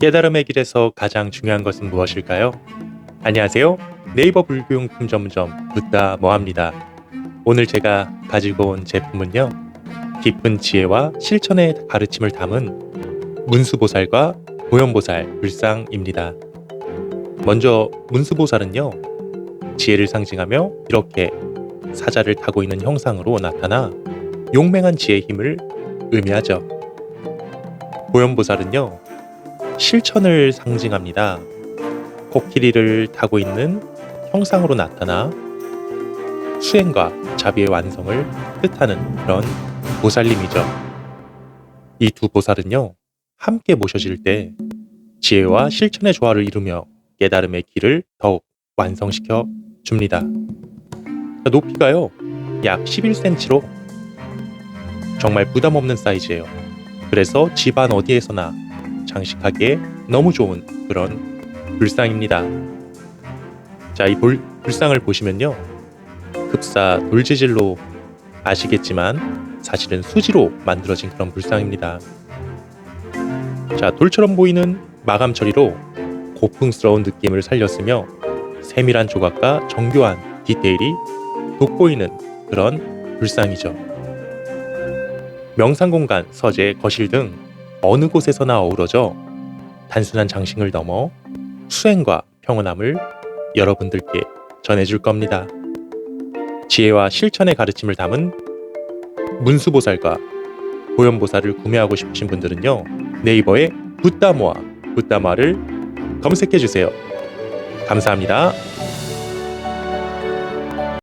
깨달음의 길에서 가장 중요한 것은 무엇일까요? 안녕하세요. 네이버 불교용품 전문점 붓다 모합니다. 오늘 제가 가지고 온 제품은요. 깊은 지혜와 실천의 가르침을 담은 문수보살과 보현보살 불상입니다. 먼저 문수보살은요. 지혜를 상징하며 이렇게 사자를 타고 있는 형상으로 나타나 용맹한 지혜의 힘을 의미하죠. 보현보살은요. 실천을 상징합니다. 코끼리를 타고 있는 형상으로 나타나 수행과 자비의 완성을 뜻하는 그런 보살님이죠. 이 두 보살은요, 함께 모셔질 때 지혜와 실천의 조화를 이루며 깨달음의 길을 더욱 완성시켜 줍니다. 높이가요, 약 11cm로 정말 부담 없는 사이즈예요. 그래서 집안 어디에서나 장식하기에 너무 좋은 그런 불상입니다. 자, 이 볼- 불상을 보시면요. 급사 돌재질로 아시겠지만 사실은 수지로 만들어진 그런 불상입니다. 자, 돌처럼 보이는 마감 처리로 고풍스러운 느낌을 살렸으며 세밀한 조각과 정교한 디테일이 돋보이는 그런 불상이죠. 명상 공간, 서재, 거실 등 어느 곳에서나 어우러져 단순한 장식을 넘어 수행과 평온함을 여러분들께 전해줄 겁니다. 지혜와 실천의 가르침을 담은 문수보살과 보현보살을 구매하고 싶으신 분들은요 네이버에 붓다모아 붓다마를 검색해 주세요. 감사합니다.